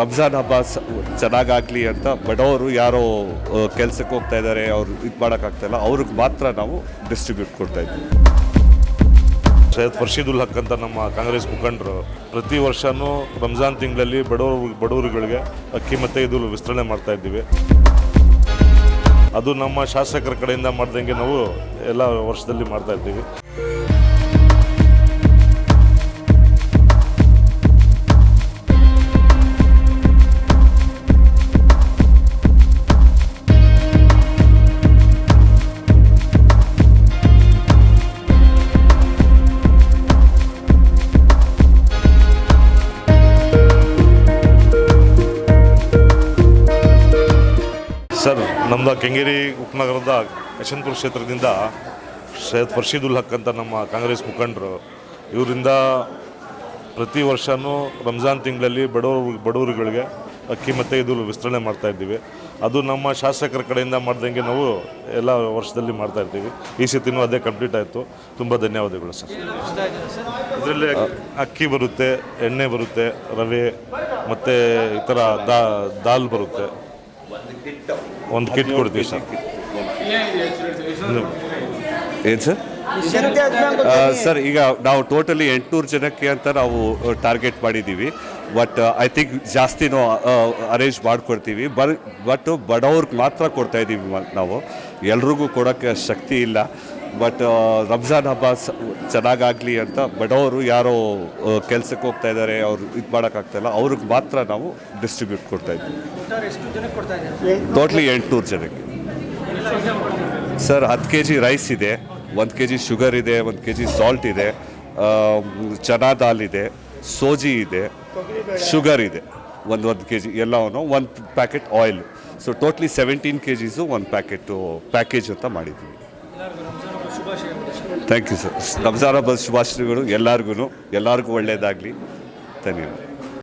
ರಂಜಾನ್ ಹಬ್ಬ ಚೆನ್ನಾಗಾಗಲಿ ಅಂತ ಬಡವರು ಯಾರೋ ಕೆಲಸಕ್ಕೆ ಹೋಗ್ತಾ ಇದ್ದಾರೆ ಅವ್ರು ಇದು ಮಾಡೋಕ್ಕಾಗ್ತಾಯಿಲ್ಲ ಅವ್ರಿಗೆ ಮಾತ್ರ ನಾವು ಡಿಸ್ಟ್ರಿಬ್ಯೂಟ್ ಕೊಡ್ತಾ ಇದ್ವಿ. ಸೈಯದ್ ಫರ್ಷೀದುಲ್ ಹಕ್ ಅಂತ ನಮ್ಮ ಕಾಂಗ್ರೆಸ್ ಮುಖಂಡರು, ಪ್ರತಿ ವರ್ಷವೂ ರಂಜಾನ್ ತಿಂಗಳಲ್ಲಿ ಬಡವರು, ಬಡವರುಗಳಿಗೆ ಅಕ್ಕಿ ಮತ್ತು ಇದು ವಿಸ್ತರಣೆ ಮಾಡ್ತಾ ಇದ್ದೀವಿ. ಅದು ನಮ್ಮ ಶಾಸಕರ ಕಡೆಯಿಂದ ಮಾಡ್ದಂಗೆ ನಾವು ಎಲ್ಲ ವರ್ಷದಲ್ಲಿ ಮಾಡ್ತಾ ಇದ್ದೀವಿ. ಸರ್ ನಮ್ಮದು ಕೆಂಗೇರಿ ಉಪನಗರದ ಯಶವಂತಪುರ ಕ್ಷೇತ್ರದಿಂದ ಸೈಯದ್ ಫರ್ಷೀದುಲ್ ಹಕ್ ಅಂತ ನಮ್ಮ ಕಾಂಗ್ರೆಸ್ ಮುಖಂಡರು. ಇವರಿಂದ ಪ್ರತಿ ವರ್ಷವೂ ರಂಜಾನ್ ತಿಂಗಳಲ್ಲಿ ಬಡವರು ಬಡವರುಗಳಿಗೆ ಅಕ್ಕಿ ಮತ್ತು ಇದು ವಿಸ್ತರಣೆ ಮಾಡ್ತಾ ಇದ್ದೀವಿ. ಅದು ನಮ್ಮ ಶಾಸಕರ ಕಡೆಯಿಂದ ಮಾಡ್ದಂಗೆ ನಾವು ಎಲ್ಲ ವರ್ಷದಲ್ಲಿ ಮಾಡ್ತಾ ಇರ್ತೀವಿ. ಈ ಸತಿನೂ ಅದೇ ಕಂಪ್ಲೀಟ್ ಆಯಿತು. ತುಂಬ ಧನ್ಯವಾದಗಳು ಸರ್. ಇದರಲ್ಲಿ ಅಕ್ಕಿ ಬರುತ್ತೆ ಎಣ್ಣೆ ಬರುತ್ತೆ ರವೆ ಮತ್ತು ಈ ಥರ ದಾ ದಾಲ್ ಬರುತ್ತೆ. ಒಂದು ಕಿಟ್ ಕೊಡ್ತೀವಿ ಸರ್. ಏನು ಸರ್? ಸರ್ ಈಗ ನಾವು ಟೋಟಲಿ ಎಂಟುನೂರು ಜನಕ್ಕೆ ಅಂತ ನಾವು ಟಾರ್ಗೆಟ್ ಮಾಡಿದ್ದೀವಿ. ಬಟ್ ಐ ಥಿಂಕ್ ಜಾಸ್ತಿನೂ ಅರೇಂಜ್ ಮಾಡಿಕೊಡ್ತೀವಿ. ಬರ್ ಬಟ್ ಬಡವ್ರಿಗೆ ಮಾತ್ರ ಕೊಡ್ತಾ ಇದ್ದೀವಿ ಮ- ನಾವು. ಎಲ್ರಿಗೂ ಕೊಡೋಕ್ಕೆ ಶಕ್ತಿ ಇಲ್ಲ. ಬಟ್ ರಂಜಾನ್ ಹಬ್ಬ ಚೆನ್ನಾಗಾಗ್ಲಿ ಅಂತ ಬಡವರು ಯಾರೋ ಕೆಲಸಕ್ಕೆ ಹೋಗ್ತಾ ಇದ್ದಾರೆ ಅವ್ರು ಇದು ಮಾಡೋಕ್ಕಾಗ್ತಾಯಿಲ್ಲ ಅವ್ರಿಗೆ ಮಾತ್ರ ನಾವು ಡಿಸ್ಟ್ರಿಬ್ಯೂಟ್ ಕೊಡ್ತಾ ಇದ್ದೀವಿ. ಟೋಟ್ಲಿ ಎಂಟುನೂರು ಜನಕ್ಕೆ. ಸರ್ ಹತ್ತು ಕೆ ಜಿ ರೈಸ್ ಇದೆ ಒಂದು ಕೆ ಜಿ ಶುಗರ್ ಇದೆ ಒಂದು ಕೆ ಜಿ ಸಾಲ್ಟ್ ಇದೆ ಚನಾ ದಾಲ್ ಇದೆ. ಸೋಜಿ ಇದೆ, ಶುಗರ್ ಇದೆ. ಒಂದು ಒಂದು ಕೆ ಜಿ ಎಲ್ಲವನ್ನು ಒಂದು packet oil. So totally seventeen K Gs ಒಂದು ಪ್ಯಾಕೆಟು ಪ್ಯಾಕೇಜ್ ಅಂತ ಶುಭಾಶಯಗಳು ಥ್ಯಾಂಕ್ ಯು ಸರ್ ರಂಜಾನ್ ಹಬ್ಬದ ಶುಭಾಶಯಗಳು ಎಲ್ಲರಿಗೂ ಎಲ್ಲರಿಗೂ ಒಳ್ಳೆಯದಾಗಲಿ ಧನ್ಯವಾದ.